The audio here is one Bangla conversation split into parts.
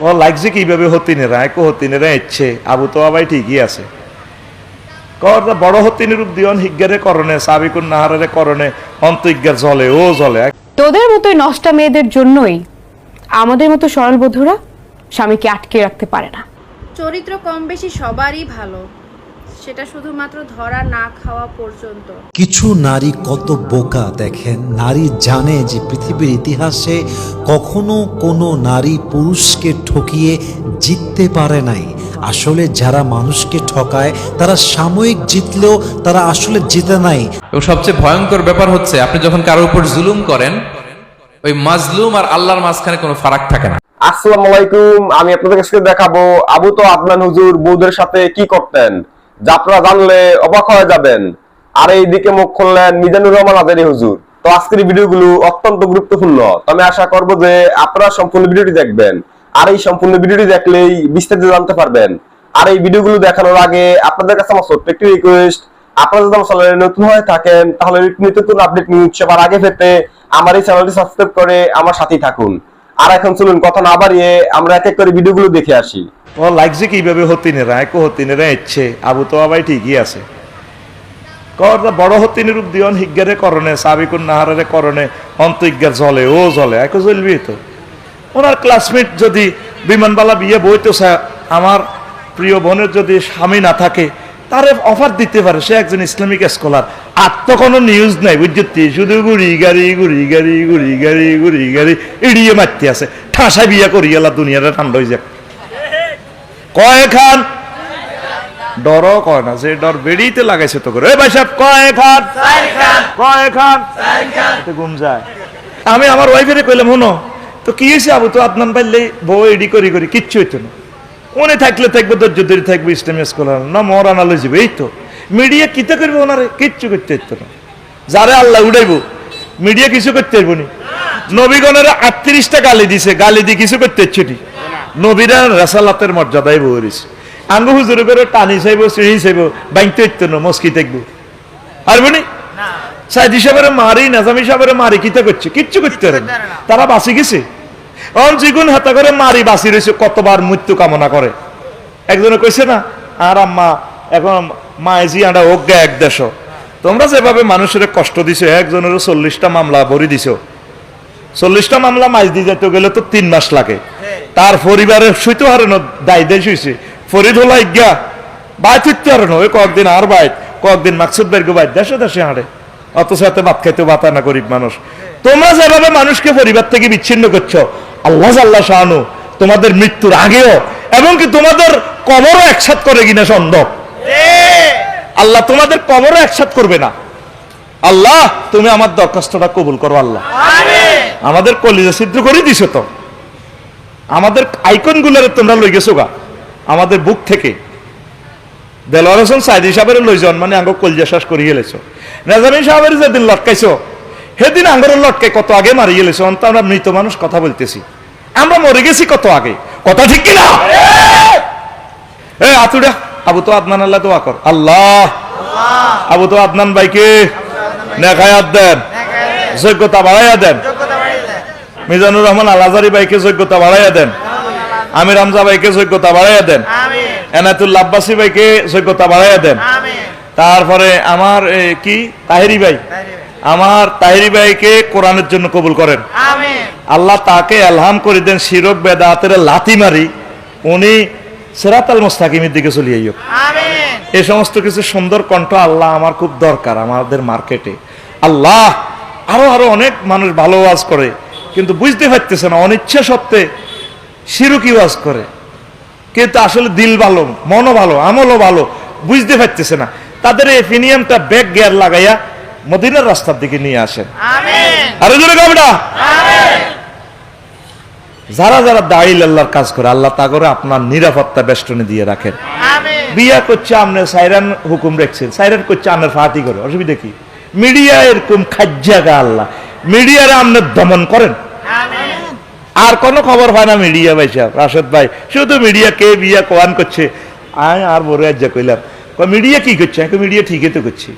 ও লাগছে কীভাবে হতিনেরা এক হতিনেরা আবু তো আবাই ঠিকই আছে। কর বড় হতিনের রূপ দিয়ন হিজ্ঞারে করণে সাবিকুন নাহারে করণে জলে ও জলে। তোদের মতোই নষ্টা মেয়েদের জন্যই আমাদের মতো সরল বধুরা স্বামীকে আটকে রাখতে পারে না। চরিত্র কম বেশি সবারই ভালো। সেটা শুধুমাত্র ধরা না খাওয়া পর্যন্ত। কিছু নারী কত বোকা দেখেন? নারী জানে যে পৃথিবীর ইতিহাসে কখনো কোনো নারী পুরুষকে ঠকিয়ে জিততে পারে নাই। আসলে যারা মানুষকে ঠকায় তারা সাময়িক জিতলেও তারা আসলে জিতে নাই। এবং সবচেয়ে ভয়ঙ্কর ব্যাপার হচ্ছে আপনি যখন কারোর উপর জুলুম করেন ওই মাজলুম আর আল্লাহর মাঝখানে কোনো ফারাক থাকে না। আসসালামু আলাইকুম আমি আপনাদের কাছে দেখাবো আবু তো আদনান হুজুর বৌদের সাথে কি করতেন? যা জানলে অবাক হয়ে যাবেন। আর এইদিকে মুখ খুললেন মিজানুর রহমান আজারি হুজুর। তো আজকের এই ভিডিওগুলো অত্যন্ত গুরুত্বপূর্ণ। আমি আশা করব যে আপনারা সম্পূর্ণ ভিডিওটি দেখবেন। আর এই সম্পূর্ণ ভিডিওটি দেখলেই বিস্তারিত জানতে পারবেন। আর এই ভিডিওগুলো দেখানোর আগে আপনাদের কাছে আমার ছোট্ট একটি রিকোয়েস্ট আপনারা যদি আমার চ্যানেলে নতুন হয়ে থাকেন, তাহলে নিত্য নতুন আপডেট নিউজ সবার আগে পেতে আমার এই চ্যানেলটি সাবস্ক্রাইব করে আমার সাথেই থাকুন। আর এখন চলুন কথা না বাড়িয়ে আমরা এক এক করে ভিডিওগুলো দেখে আসি। ও লাগছে কীভাবে হতিনেরা এক হতিনেরা ইচ্ছে আবু তো আবাই ঠিকই আছে। কর বড় হতিনের রূপ দিয়ন, হিজ্ঞারে করণে, সাবিকুন নাহারে করণে অন্তইজ্ঞার জলে, ও জলে এক জ্বলবি তো। ওনার ক্লাসমেট যদি বিমানবালা বিয়ে বইতে আমার প্রিয় বোনের যদি স্বামী না থাকে তারে অফার দিতে পারে সে একজন ইসলামিক স্কলার আর তো কোনো নিউজ নাই বুঝতে শুধু গুড়ি গাড়ি গুড়ি গাড়ি গুড়ি গাড়ি গুড়ি গাড়ি ইড়িয়ে মারতে আছে। ঠাসা বিয়া করি গেলা দুনিয়াটা ঠান্ডা হয়ে যাক। কয় খান? ডরও কয় না যে ডর বেড়িতে লাগাইছে তো করে ভাই সাহেব কয় খান? কয় খান? ঘুম যায়। আমি আমার ওয়াইফেরে কইলাম হনো তো কি হয়েছে আবু? তো আপনার পাইলে বউ এডি করি করি কিচ্ছু হইতো না। মনে থাকলে থাকব ধৈর্য ধরে থাকব ইসলামী স্কলার না মর আনালো যাবে এই তো। মিডিয়া কিতে করবে ওনারে? কিচ্ছু করতে হইতো না। যারে আল্লাহ উড়াইবো মিডিয়া কিছু করতে হইব নি। নবীগণের আটত্রিশটা গালি দিছে গালি দিয়ে কিছু করতে নি। নবীরা রাসালাতের মর্যাদায় বহরিছে আঙ্গু হুজুর করে টানি চাইব সিঁড়ি চাইব বাইতে হইতো না মস্কি থাকব। পারব নি। সাইদি সাহেবের মারি নাজামি সাহেবের মারি কিতে করছে? কিচ্ছু করতে পারে না। তারা বাঁচি গেছে। অন হাতা করে মারি বাঁচি রয়েছে কতবার মৃত্যু কামনা করে। একজনে কইছে না, আর আম্মা, এখন মায়েজি আঁড়া অজ্ঞা এক দেশ। তোমরা যেভাবে মানুষের কষ্ট দিছো একজনের চল্লিশটা মামলা ভরি দিছো। চল্লিশটা মামলা মাইজ দিয়ে যেতে গেলে তো তিন মাস লাগে। তার পরিবারের সইতে হারে না, দায় দেশ হয়েছে ফরিদ হলা ইজ্ঞা বাই ফিরতে হারে না, ওই কয়েকদিন আর বাইত, কয়েকদিন মাকসুদ বের বাইত, দেশে দেশে হাঁড়ে অথচ এত ভাত খাইতে বাতা না গরিব মানুষ। তোমরা যেভাবে মানুষকে পরিবার থেকে বিচ্ছিন্ন করছ আল্লাহ আল্লাহ শাহানু তোমাদের মৃত্যুর আগেও এবং কি তোমাদের কবরও একসাথ করে কিনা সন্দেহ। আল্লাহ তোমাদের কবরও একসাথ করবে না। আল্লাহ তুমি আমার দরখাস্তটা কবুল করো আল্লাহ। আমাদের কলিজা সিদ্ধ করে দিছো তো। আমাদের আইকন গুলারে তোমরা লই গেছো গা। আমাদের বুক থেকে দেলোয়ার হোসেন সাইদি সাহেবের লই যান মানে আঙ্গ কলিজা শ্বাস করিয়ে গেলেছো। নাজামি সাহেবের যেদিন লটকাইছো সেদিন আঙ্গরের লটকে কত আগে মারিয়ে গেলেছো অন্ত আমরা মৃত মানুষ কথা বলতেছি। আমরা মরে গেছি কত আগে? কথা ঠিক কিনা? এ আতুডা আবু তো আদনান আল্লাহ দোয়া কর। আল্লাহ। আবু তো আদনান ভাইকে নেখায়াত দেন যোগ্যতা বাড়াইয়া দেন। মিজানুর রহমান আলাজারি ভাইকে যোগ্যতা বাড়াইয়া দেন। আমির হামজা ভাইকে যোগ্যতা বাড়াইয়া দেন। এনাতুল্লা আব্বাসী ভাইকে যোগ্যতা বাড়াইয়া দেন। তারপরে আমার কি? তাহেরি ভাই। আমার তাহেরি ভাইকে কোরআনের জন্য কবুল করেন। আল্লাহ তাকে এলহাম করে দেন শিরক বেদাতের লাথি মারি। উনি সেরাত আল মোস্তাকিমের দিকে চলিয়ে এই সমস্ত কিছু সুন্দর কণ্ঠ আল্লাহ আমার খুব দরকার আমাদের মার্কেটে। আল্লাহ আরও আরও অনেক মানুষ ভালো ওয়াজ করে কিন্তু বুঝতে পারতেছে না অনিচ্ছা সত্ত্বে শিরুকি ওয়াজ করে। কিন্তু আসলে দিল ভালো মনও ভালো আমলও ভালো বুঝতে পারতেছে না। তাদের এই ফিনিয়ামটা ব্যাক গিয়ার লাগাইয়া মদিনার রাস্তার দিকে নিয়ে আসেন। আরে জোরে গাবটা যারা যারা দাঁড়িয়ে আল্লাহর কাজ করে আল্লাহ তা করে আপনার নিরাপত্তা বেষ্টনে দিয়ে রাখেন। বিয়া করছে আপনার সাইরান হুকুম রাখছেন। সাইরান করছে আপনার ফাটি করে অসুবিধা কি? মিডিয়া এরকম খাজ্জাগা আল্লাহ। মিডিয়ারে আপনার দমন করেন। আর কোনো খবর হয় না মিডিয়া ভাই সাহেব রাশেদ ভাই। শুধু মিডিয়া কে বিয়া কোয়ান করছে। আমি আর বড় আজ্জা কইলাম। মিডিয়া কি করছে? আমি মিডিয়া ঠিকই তো করছি।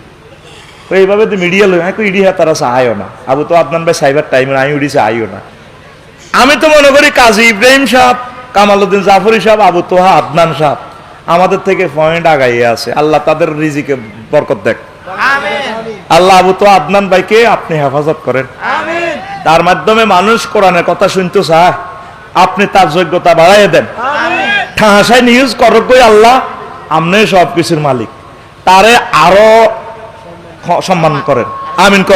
তো এইভাবে তো মিডিয়া লই আমি ইডিয়া তারা সাহায্য না। আবু তো আপনার ভাই সাইবার টাইম আমি উড়িছে আইও না। আমি তো মনে করি কাজী ইব্রাহিম সাহেব কামালউদ্দিন জাফরি সাহেব আবু তোহা আদনান সাহেব আমাদের থেকে পয়েন্ট আগাইয়ে আছে। আল্লাহ তাদের রিজিকে বরকত দেখ। আল্লাহ আবু তো আদনান ভাইকে আপনি হেফাজত করেন। তার মাধ্যমে মানুষ কোরআনের কথা শুনতে চায় আপনি তার যোগ্যতা বাড়াইয়ে দেন। ঠাঁসায় নিউজ করকই আল্লাহ আপনি সব কিছুর মালিক। তারে আরও সম্মান করেন। আমিন ক।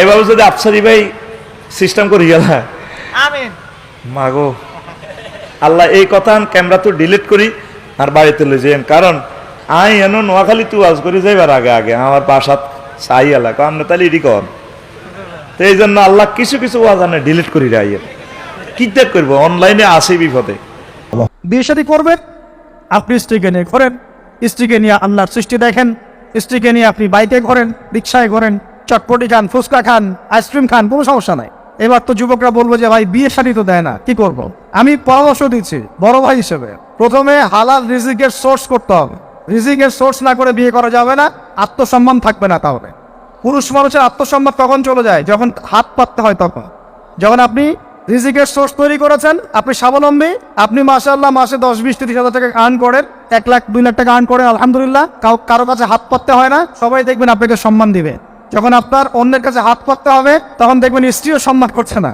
এভাবে যদি আফসারি ভাই সিস্টেম করি গেল মাগো আল্লাহ এই কথা ক্যামেরা তো ডিলিট করি আর বাড়িতে লই যাইন কারণ আই এনো নোয়াখালী তু আজ করি যাইবার আগে আগে আমার বাসাত চাই এলাকা। আপনি তাহলে এডি কর। তো এই জন্য আল্লাহ কিছু কিছু ওয়াজানে ডিলিট করি রাইয়ের কি দেখ করব? অনলাইনে আসে বিপদে। বিয়ে শাদী করবেন? আপনি স্ত্রীকে নিয়ে করেন স্ত্রীকে নিয়ে আল্লাহর সৃষ্টি দেখেন, স্ত্রীকে নিয়ে আপনি বাইকে ঘোরেন, রিক্সায় ঘোরেন, চটপটি খান, ফুচকা খান, আইসক্রিম খান, কোনো সমস্যা নাই। এবার তো যুবকরা বলব যে, ভাই, বিয়ে শাদী তো দেয় না, কি করব। আমি পরামর্শ দিচ্ছি, বড় ভাই হিসেবে। প্রথমে হালাল রিজিকের সোর্স করতে হবে। রিজিকের সোর্স না করে বিয়ে করা যাবে না, আত্মসম্মান থাকবে না তাহলে। পুরুষ মানুষের আত্মসম্মান তখন চলে যায়, যখন হাত পাততে হয় তখন। যখন আপনি রিজিকের সোর্স তৈরি করেছেন, আপনি স্বাবলম্বী, আপনি মাসাল্লাহ মাসে দশ, বিশ, তিরিশ হাজার টাকা আর্ন করেন, এক লাখ, দুই লাখ টাকা আর্ন করেন, আলহামদুলিল্লাহ, কাউ কারও কাছে হাত পাততে হয় না, সবাই দেখবেন আপনাকে সম্মান দিবে। যখন আপনার অন্যের কাছে হাত পাততে হবে, তখন দেখবেন স্ত্রীও সম্মান করছে না।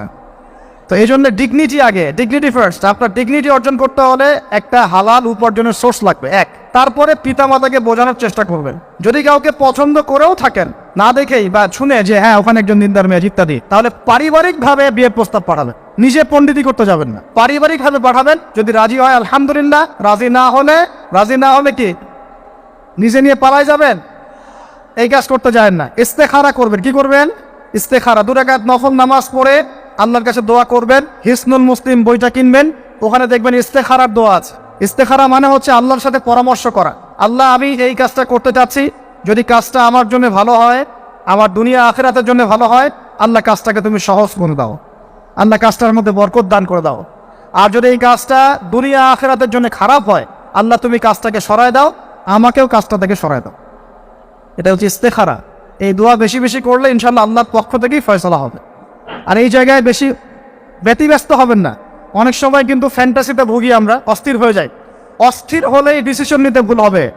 তো এই জন্য ডিগনিটি আগে ডিগনিটি ফার্স্ট আপনার ডিগনিটি অর্জন করতে হলে একটা হালাল উপার্জনের সোর্স লাগবে, এক। তারপরে পিতামাতাকে বোঝানোর চেষ্টা করবেন। যদি কাউকে পছন্দ করেও থাকেন, না দেখেই বা শুনে যে হ্যাঁ ওখানে একজন দিনদার মেয়ে ইত্যাদি, তাহলে পারিবারিকভাবে বিয়ের প্রস্তাব পাঠাবেন। নিজে পণ্ডিতি করতে যাবেন না। পারিবারিকভাবে পাঠাবেন, যদি রাজি হয়, আলহামদুলিল্লাহ। রাজি না হলে, রাজি না হলে কি? নিজে নিয়ে পালাই যাবেন? এই কাজ করতে যায় না। ইস্তেখারা করবেন। কি করবেন? ইস্তেখারা। দু রাকাত নফল নামাজ পড়ে আল্লাহর কাছে দোয়া করবেন, হিসনুল মুসলিম বইটা কিনবেন, ওখানে দেখবেন ইস্তেখারার দোয়া আছে। ইস্তেখারা মানে হচ্ছে আল্লাহর সাথে পরামর্শ করা। আল্লাহ, আমি এই কাজটা করতে চাচ্ছি, যদি কাজটা আমার জন্য ভালো হয়, আমার দুনিয়া আখেরাতের জন্য ভালো হয়, আল্লাহ কাজটাকে তুমি সহজ করে দাও। আল্লাহ কাজটার মধ্যে বরকত দান করে দাও। আর যদি এই কাজটা দুনিয়া আখেরাতের জন্য খারাপ হয়, আল্লাহ তুমি কাজটাকে সরায় দাও, আমাকেও কাজটা থেকে সরায় দাও। এটা হচ্ছে ইস্তেখারা। এই দোয়া বেশি বেশি করলে ইনশাল্লাহ আল্লাহর পক্ষ থেকেই ফয়সলা হবে। আর এই জায়গায় বেশি ব্যতিব্যস্ত হবেন না। অনেক সময় কিন্তু ফ্যান্টাসিতে ভুগি আমরা, অস্থির হয়ে যাই। অস্থির হলেই ডিসিশন নিতে ভুল হবে।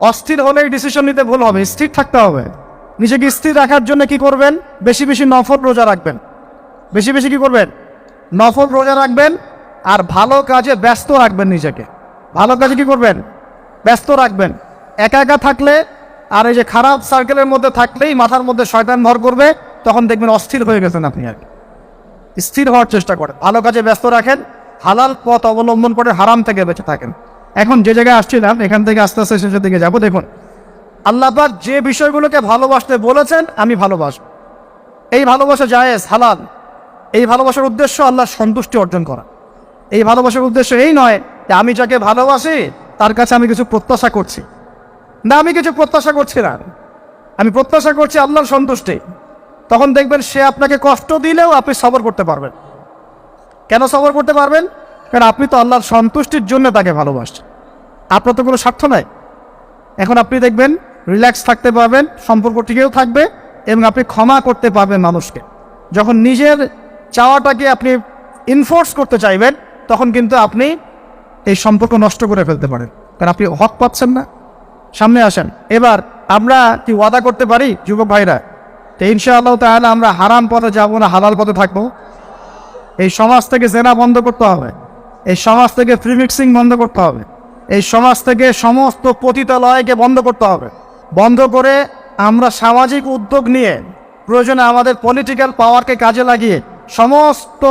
অস্থির হলেই ডিসিশন নিতে ভুল হবে, স্থির থাকতে হবে। নিজেকে স্থির রাখার জন্য কি করবেন? বেশি বেশি নফল রোজা রাখবেন। বেশি বেশি কি করবেন? নফল রোজা রাখবেন আর ভালো কাজে ব্যস্ত রাখবেন নিজেকে। ভালো কাজে কি করবেন? ব্যস্ত রাখবেন। একা একা থাকলে আর এই যে খারাপ সার্কেলের মধ্যে থাকলেই মাথার মধ্যে শয়তান ভর করবে। তখন দেখবেন অস্থির হয়ে গেছেন আপনি আর। স্থির হওয়ার চেষ্টা করেন। ভালো কাজে ব্যস্ত রাখেন, হালাল পথ অবলম্বন করে হারাম থেকে বেঁচে থাকেন। এখন যে জায়গায় আসছিলাম, এখান থেকে আস্তে আস্তে শেষের দিকে যাব। দেখুন আল্লাহবাক যে বিষয়গুলোকে ভালোবাসতে বলেছেন, আমি ভালোবাসব। এই ভালোবাসা জায়েজ, হালাল। এই ভালোবাসার উদ্দেশ্য আল্লাহ সন্তুষ্টি অর্জন করা। এই ভালোবাসার উদ্দেশ্য এই নয় যে আমি যাকে ভালোবাসি, তার কাছে আমি কিছু প্রত্যাশা করছি। না, আমি কিছু প্রত্যাশা করছি না। আমি প্রত্যাশা করছি আল্লাহর সন্তুষ্টি। তখন দেখবেন সে আপনাকে কষ্ট দিলেও আপনি সবর করতে পারবেন। কেন সবর করতে পারবেন? কারণ আপনি তো আল্লাহর সন্তুষ্টির জন্য তাকে ভালোবাসছেন। আপনার তো কোনো স্বার্থ নাই। এখন আপনি দেখবেন রিল্যাক্স থাকতে পারবেন, সম্পর্ক টিকেও থাকবে এবং আপনি ক্ষমা করতে পারবেন মানুষকে। যখন নিজের চাওয়াটাকে আপনি ইনফোর্স করতে চাইবেন, তখন কিন্তু আপনি এই সম্পর্ক নষ্ট করে ফেলতে পারেন। কারণ আপনি হক পাচ্ছেন না। সামনে আসেন। এবার আমরা কি ওয়াদা করতে পারি? যুবক ভাইরা তো ইনশাআল্লাহ তাহলে আমরা হারাম পথে যাব না, হালাল পথে থাকব। এই সমাজ থেকে জেনা বন্ধ করতে হবে। এই সমাজ থেকে ফ্রি মিক্সিং বন্ধ করতে হবে। এই সমাজ থেকে সমস্ত পতিতালয়কে বন্ধ করতে হবে। বন্ধ করে আমরা সামাজিক উদ্যোগ নিয়ে প্রয়োজনে আমাদের পলিটিক্যাল পাওয়ারকে কাজে লাগিয়ে সমস্ত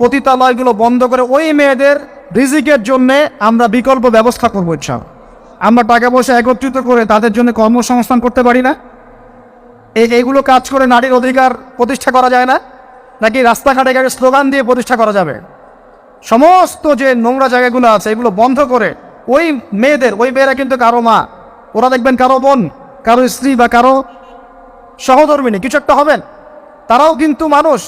পতিতালয়গুলো বন্ধ করে ওই মেয়েদের রিজিকের জন্যে আমরা বিকল্প ব্যবস্থা করব ইচ্ছা আমরা টাকা পয়সা একত্রিত করে তাদের জন্য কর্মসংস্থান করতে পারি না। এইগুলো কাজ করে নারীর অধিকার প্রতিষ্ঠা করা যায় না, নাকি রাস্তাঘাটে গাড়ি স্লোগান দিয়ে প্রতিষ্ঠা করা যাবে? সমস্ত যে নোংরা জায়গাগুলো আছে, এগুলো বন্ধ করে ওই মেয়েদের, ওই মেয়েরা কিন্তু কারও মা, ওরা দেখবেন কারও বোন, কারও স্ত্রী বা কারও সহধর্মিনী, কিছু একটা হবেন তারাও কিন্তু মানুষ,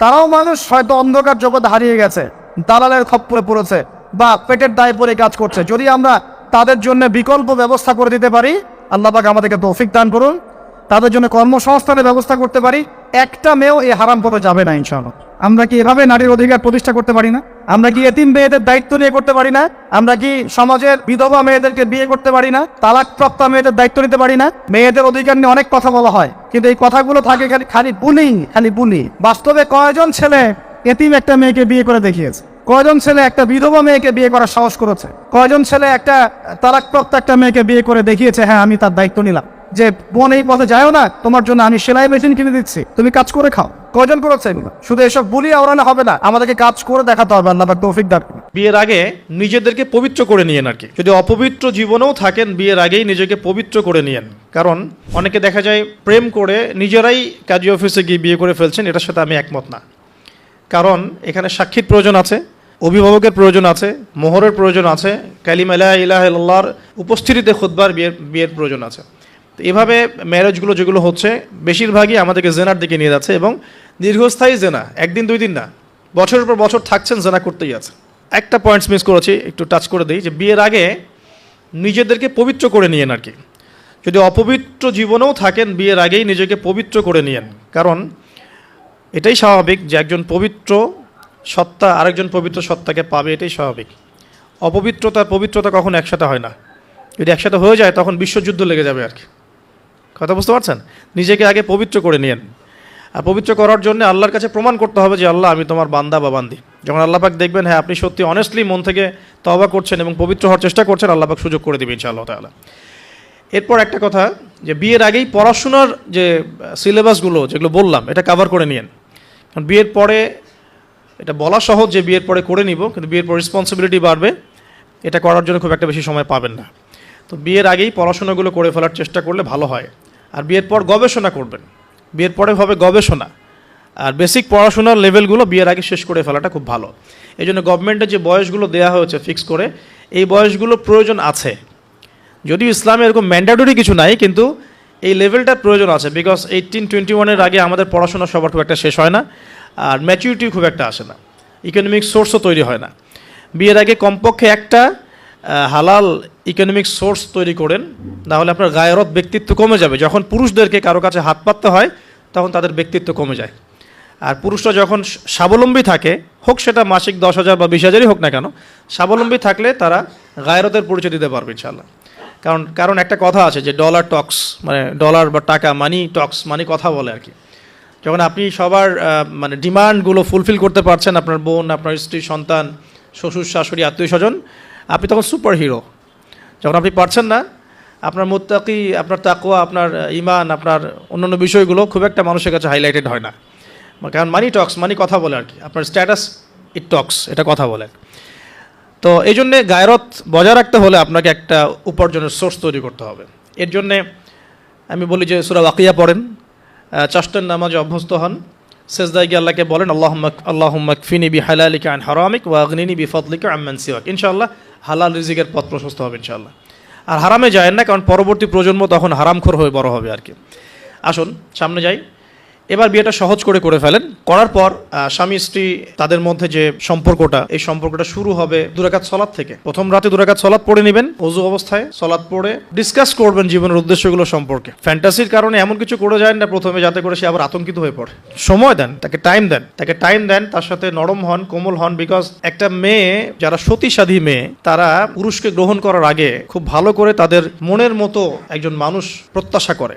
তারাও মানুষ হয়তো অন্ধকার জগৎ হারিয়ে গেছে, দালালের খপ্পরে পড়েছে বা পেটের দায়ে পরে কাজ করছে। যদি আমরা তাদের জন্য বিকল্প ব্যবস্থা করে দিতে পারি, আল্লাহ পাক আমাদেরকে তৌফিক দান করুন। তাদের জন্য কর্মসংস্থানের ব্যবস্থা করতে পারি। একটা মেয়েও এই হারাম পথে যাবে না, ইনশাআল্লাহ। আমরা কি এভাবে নারীর অধিকার প্রতিষ্ঠা করতে পারি না? আমরা কি এতিম মেয়েদের দায়িত্ব নিয়ে করতে পারি না? আমরা কি সমাজের বিধবা মেয়েদেরকে বিয়ে করতে পারি না? তালাকপ্রাপ্ত মেয়েদের দায়িত্ব নিতে পারি না? মেয়েদের অধিকার নিয়ে অনেক কথা বলা হয়। কিন্তু এই কথাগুলো থাকে খালি খালি বুলি খালি বুলি বাস্তবে কয়জন ছেলে এতিম একটা মেয়েকে বিয়ে করে দেখিয়েছে? কয়জন ছেলে একটা বিধবা মেয়েকে বিয়ে করার সাহস করেছে? কয়জন ছেলে একটা তালাকপ্রাপ্ত একটা মেয়েকে বিয়ে করে দেখিয়েছে হ্যাঁ আমি তার দায়িত্ব নিলাম। যে বোন এই পথে যায়ও না, তোমার জন্য আমি সেলাই মেশিন কিনে দিচ্ছি। তুমি কাজ করে খাও। কয়জন করেছে শুধু এসব বলি আওড়ানো হবে না। আমাদেরকে কাজ করে দেখাতে হবে আল্লাহ তৌফিক দান বিয়ের আগে নিজেদেরকে পবিত্র করে নিয়েন আর কি। যদি অপবিত্র জীবনেও থাকেন, বিয়ের আগেই নিজেকে পবিত্র করে নিয়েন। কারণ অনেকে দেখা যায় প্রেম করে নিজেরাই কাজী অফিসে গিয়ে বিয়ে করে ফেলছেন, এটার সাথে আমি একমত না। কারণ এখানে সাক্ষীর প্রয়োজন আছে, অভিভাবকের প্রয়োজন আছে, মোহরের প্রয়োজন আছে, কালিম আলাহ ইলাহ উপস্থিতিতে খুদ্বার বিয়ের বিয়ের প্রয়োজন আছে। তো এভাবে ম্যারেজগুলো যেগুলো হচ্ছে, বেশিরভাগই আমাদেরকে জেনার দিকে নিয়ে যাচ্ছে এবং দীর্ঘস্থায়ী জেনা, একদিন, দুই দিন না, বছরের পর বছর থাকছেন, জেনা করতেই আছে। একটা পয়েন্টস মিস করেছি, একটু টাচ করে দিই, যে বিয়ের আগে নিজেদেরকে পবিত্র করে নিয়েন আর কি। যদি অপবিত্র জীবনেও থাকেন, বিয়ের আগেই নিজেকে পবিত্র করে নিয়েন। কারণ এটাই স্বাভাবিক যে একজন পবিত্র সত্তা আরেকজন পবিত্র সত্তাকে পাবে, এটাই স্বাভাবিক। অপবিত্রতা পবিত্রতা কখনো একসাথে হয় না। যদি একসাথে হয়ে যায়, তখন বিশ্বযুদ্ধ লেগে যাবে আর কি। কথা বুঝতে পারছেন? নিজেকে আগে পবিত্র করে নিয়েন। আর পবিত্র করার জন্য আল্লাহর কাছে প্রমাণ করতে হবে যে, আল্লাহ, আমি তোমার বান্দা বা বান্দি। যখন আল্লাহ পাক দেখবেন হ্যাঁ আপনি সত্যি অনেস্টলি মন থেকে তবা করছেন এবং পবিত্র হওয়ার চেষ্টা করছেন, আল্লাহ পাক সুযোগ করে দেবেন, ইনশাআল্লাহ তাআলা। এরপর একটা কথা, যে বিয়ের আগেই পড়াশোনার যে সিলেবাসগুলো যেগুলো বললাম, এটা কভার করে নিয়েন। কারণ বিয়ের পরে, এটা বলা সহজ যে বিয়ের পরে করে নিব, কিন্তু বিয়ের পর রেসপন্সিবিলিটি বাড়বে, এটা করার জন্য খুব একটা বেশি সময় পাবেন না। তো বিয়ের আগেই পড়াশোনাগুলো করে ফেলার চেষ্টা করলে ভালো হয়। আর বিয়ের পর গবেষণা করবেন। বিয়ের পরে হবে গবেষণা। আর বেসিক পড়াশোনার লেভেলগুলো বিয়ের আগে শেষ করে ফেলাটা খুব ভালো। এই জন্য গভর্নমেন্টের যে বয়সগুলো দেওয়া হয়েছে ফিক্স করে, এই বয়সগুলো প্রয়োজন আছে। যদিও ইসলামে এরকম ম্যান্ডেটরি কিছু নাই, কিন্তু এই লেভেলটার প্রয়োজন আছে বিকজ এইটিন টোয়েন্টি ওয়ানের আগে আমাদের পড়াশোনা সবার খুব একটা শেষ হয় না, আর ম্যাচুরিটি খুব একটা আসে না। ইকোনমিক সোর্সও তৈরি হয় না। বিয়ের আগে কমপক্ষে একটা হালাল ইকোনমিক সোর্স তৈরি করেন, নাহলে আপনার গায়রত ব্যক্তিত্ব কমে যাবে। যখন পুরুষদেরকে কারও কাছে হাত পাততে হয়, তখন তাদের ব্যক্তিত্ব কমে যায়। আর পুরুষরা যখন স্বাবলম্বী থাকে, হোক সেটা মাসিক দশ হাজার বা বিশ হাজারই হোক না কেন, স্বাবলম্বী থাকলে তারা গায়রতের পরিচয় দিতে পারবে ইনশাল্লাহ কারণ কারণ একটা কথা আছে যে ডলার টক্স মানে ডলার বা টাকা মানি টক্স মানি কথা বলে আর কি। যখন আপনি সবার মানে ডিমান্ডগুলো ফুলফিল করতে পারছেন, আপনার বোন, আপনার স্ত্রী, সন্তান, শ্বশুর, শাশুড়ি আত্মীয় স্বজন আপনি তখন সুপার হিরো যখন আপনি পারছেন না, আপনার মোত্তাকি, আপনার তাকুয়া আপনার ইমান, আপনার অন্যান্য বিষয়গুলো খুব একটা মানুষের কাছে হাইলাইটেড হয় না। কারণ মানি টক্স মানি কথা বলে আর কি। আপনার স্ট্যাটাস ইট টক্স এটা কথা বলে। তো এই জন্যে গায়রত বজায় রাখতে হলে আপনাকে একটা উপার্জনের সোর্স তৈরি করতে হবে। এর জন্যে আমি বলি যে সুরা ওয়াকিয়া পড়েন চাষটের নামাজে অভ্যস্ত হন। সেজদায় আল্লাহকে বলেন আল্লাহ আল্লাহ ফিনি বি হালালিকা আন হারামিক ওয়াগনিনি বি ফদলিকা আম্মান সিওয়াক। ইনশাআল্লাহ হালাল রিজিকের পথ প্রশস্ত হবে ইনশাল্লাহ আর হারামে যায় না, কারণ পরবর্তী প্রজন্ম তখন হারামখোর হয়ে বড় হবে আর কি। আসুন, সামনে যাই। এবার বিয়েটা সহজ করে করে ফেলেন। করার পর স্বামী স্ত্রী তাদের মধ্যে যে সম্পর্কটা, এই সম্পর্কটা শুরু হবে দুরাকাত সলাদ থেকে। প্রথম রাতে দুরাকাত সলাদ পড়ে নেবেন, অজু অবস্থায় সলাদ পড়ে ডিসকাস করবেন জীবনের উদ্দেশ্যগুলো সম্পর্কে। ফ্যান্টাসির কারণে এমন কিছু করে যায় না প্রথমে, যাতে করে সে আবার আতঙ্কিত হয়ে পড়ে। সময় দেন, তাকে টাইম দেন। তাকে টাইম দেন, তার সাথে নরম হন, কোমল হন বিকজ একটা মেয়ে, যারা সতী সাধী মেয়ে, তারা পুরুষকে গ্রহণ করার আগে খুব ভালো করে তাদের মনের মতো একজন মানুষ প্রত্যাশা করে।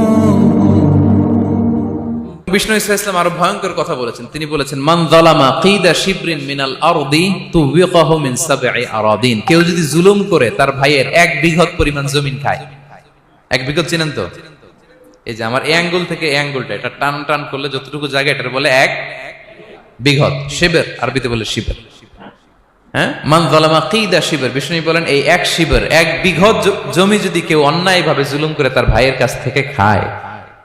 বিষ্ণু ইসা ইসলাম আরও ভয়ঙ্কর কথা বলেছেন। তিনি বলেছেন, মান যালামা কিদা শিবরিন মিনাল আরদি তুবিকাহু মিন সাবঈ আরাদিন। কেউ যদি জুলুম করে, তার ভাইয়ের এক বিঘত পরিমাণ জমিন খায়। এক বিঘত চিনেন তো? এই যে আমার এই অ্যাঙ্গুল থেকে এই অ্যাঙ্গুলটা, এটা টান টান করলে যতটুকু জায়গা এটার বলে এক বিঘত শিবের, আরবিতে বলে শিবের। হ্যাঁ? মান যালামা কিদা শিবের? বিষ্ণু বলেন, এই এক শিবের, এক বিঘত জমি যদি কেউ অন্যায়ভাবে জুলুম করে, তার ভাইয়ের কাছ থেকে খায়।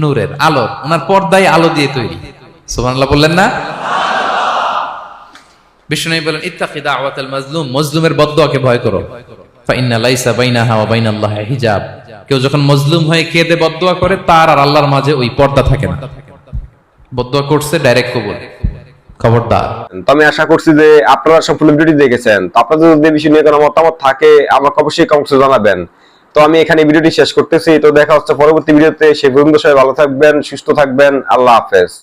নূরের আলো, ওনার পর্দাই আলো দিয়ে তৈরি। সুবহানাল্লাহ বললেন না? বিষ্ণু বলেন মাজলুম মজলুমের ভয় করো। তার আর আল্লাহর মাঝে ওই পর্দা থাকে ডাইরেক্ট আমি আশা করছি যে আপনারা সম্পূর্ণ ভিডিওটি দেখেছেন। আপনাদের যদি বিষয় নিয়ে কোনো মতামত থাকে, আমাকে অবশ্যই কমেন্টসে জানাবেন। তো আমি এখানে ভিডিওটি শেষ করতেছি। তো দেখা হচ্ছে পরবর্তী ভিডিওতে। সে পর্যন্ত সবাই ভালো থাকবেন, সুস্থ থাকবেন। আল্লাহ হাফেজ।